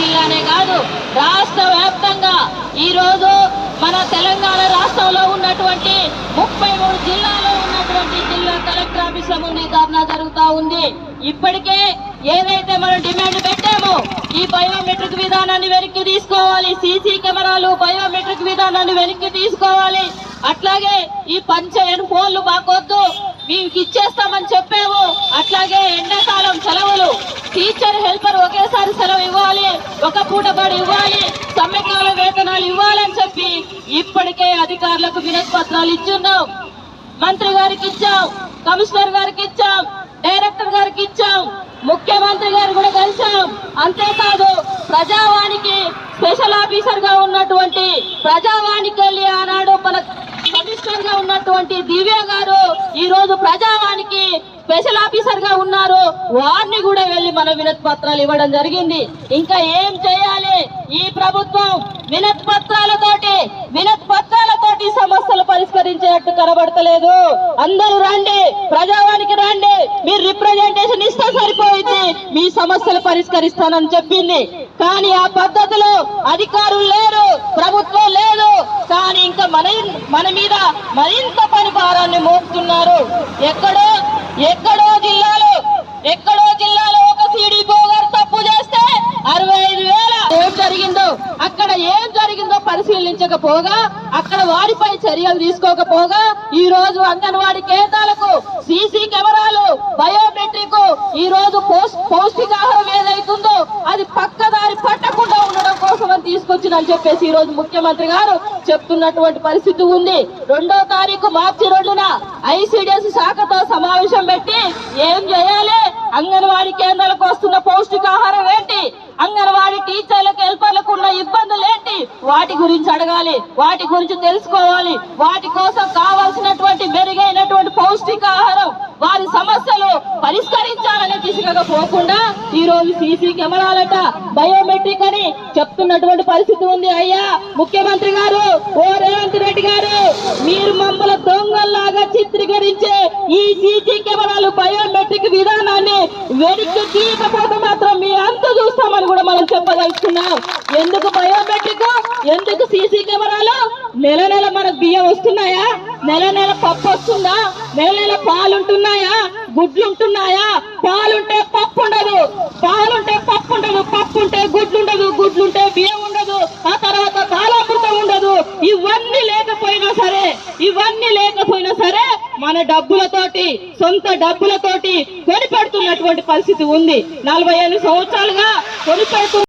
జిల్లానే కాదు రాష్ట్ర వ్యాప్తంగా ఈరోజు మన తెలంగాణ రాష్ట్రంలో ఉన్నటువంటి ముప్పై మూడు జిల్లాలో ఉన్నటువంటి జిల్లా కలెక్టర్ ఆఫీసుల ముందు ధర్నా జరుగుతూ ఉంది. ఇప్పటికే ఏదైతే మనం డిమాండ్ పెట్టామో ఈ బయోమెట్రిక్ విధానాన్ని వెనక్కి తీసుకోవాలి సీసీ కెమెరాలు బయోమెట్రిక్ విధానాన్ని వెనక్కి తీసుకోవాలి. అట్లాగే ఈ పంచయన్ ఫోన్లు మాకొద్దు మీకు ఇచ్చేస్తామని చెప్పాము. అట్లాగే ఎండాకాలం టీచర్ హెల్పర్ ఒకేసారి సెలవు ఇవ్వాలి ఒక పూట బడి ఇవ్వాలి సమ్మెకాల వేతనాలు ఇవ్వాలని చెప్పి ఇప్పటికే అధికారులకు వినతి పత్రాలు ఇచ్చున్నాం. మంత్రి గారికి ఇచ్చాం కమిషనర్ గారికి ఇచ్చాం డైరెక్టర్ గారికి ఇచ్చాం ముఖ్యమంత్రి గారు కూడా కలిసాం అంతేకాదు ప్రజావానికి స్పెషల్ ఆఫీసర్గా ఉన్నటువంటి ప్రజావానికి వెళ్ళి ఆనాడు మన కమిషనర్గా ఉన్నటువంటి దివ్య గారు ఈ రోజు ప్రజావానికి స్పెషల్ ఆఫీసర్గా ఉన్నారు వారిని కూడా వెళ్ళి మన వినతి పత్రాలు ఇవ్వడం జరిగింది. ఇంకా ఏం చేయాలి? ఈ ప్రభుత్వం వినతి పత్రాలతోటి వినతి పత్రాలతోటి సమస్యలు పరిష్కరించేటట్టు కనబడతలేదు. అందరూ రండి ప్రజావానికి రండి. మీరు రిప్రజెంటేషన్ ఇస్తే సరిపోయింది. మీ సమస్యలు పరిష్కరిస్తానని చెప్పింది. కానీ ఆ పద్ధతిలో అధికారులు లేరు ప్రభుత్వం లేదు. కానీ ఇంకా మన మన మీద మరింత పని భారాన్ని మోపుతున్నారు. ఎక్కడ ఎక్కడో జిల్లాలో ఎక్కడో జిల్లాలో ఒక సిడిపో గారు తప్పు చేస్తే అరవై ఐదు వేల. ఏం జరిగిందో అక్కడ ఏం జరిగిందో పరిశీలించకపోగా అక్కడ వారిపై చర్యలు తీసుకోకపోగా ఈ రోజు అంగన్వాడి కేంద్రాలకు సీసీ కెమెరాలు బయోమెట్రిక్ ఈ రోజు పౌష్టికాహారం ఏదైతుందో అది కోసం అని చెప్పేసి ఈ రోజు ముఖ్యమంత్రి గారు చెప్తున్నటువంటి పరిస్థితి ఉంది. రెండో తారీఖు మార్చి రెండున ఐసిడిఎస్ శాఖతో సమావేశం పెట్టి ఏం చేయాలి? అంగన్వాడీ కేంద్రాలకు వస్తున్న పౌష్టికాహారం ఏంటి? అంగన్వాడీ టీచర్లకు హెల్పర్లకు ఉన్న ఇబ్బందులు ఏంటి? వాటి గురించి అడగాలి. వాటి గురించి తెలుసుకోవాలి. వాటి కోసం కావాల్సినటువంటి మెరుగైనటువంటి పౌష్టికాహారం వారి సమస్యలు పరిష్కరించాలనే దిశగా పోకుండా ఈ రోజు సీసీ కెమెరాలట బయోమెట్రిక్ అని చెప్తున్నటువంటి పరిస్థితి ఉంది అయ్యా. ముఖ్యమంత్రి గారు ఓ రేవంత్ రెడ్డి గారు మీరు మమ్మల్ని దొంగల్లాగా చిత్రీకరించే ఈ సీసీ కెమెరాలు బయోమెట్రిక్ విధానాన్ని వెనక్కి తీయకపోతే మాత్రం మీ అంత చూస్తామని కూడా మనం చెప్పదలుచుకున్నాం. ఎందుకు బయోమెట్రిక్? ఎందుకు సీసీ కెమెరాలు? నెల నెల మనకు బియ్యం వస్తున్నాయా? నెల నెల పప్పు వస్తుందా? నెల నెల పాలు ఉంటున్నాయా? పాలుంటే పప్పు ఉండదు. పాలుంటే పప్పు ఉండదు పప్పు ఉంటే గుడ్లు ఉండదు గుడ్లు ఉంటే బియ్యం ఉండదు ఆ తర్వాత కాలామృతం ఉండదు. ఇవన్నీ లేకపోయినా సరే ఇవన్నీ లేకపోయినా సరే మన డబ్బులతోటి సొంత డబ్బులతోటి కొనిపెడుతున్నటువంటి పరిస్థితి ఉంది. నలభై ఐదు సంవత్సరాలుగా కొనిపెడుతు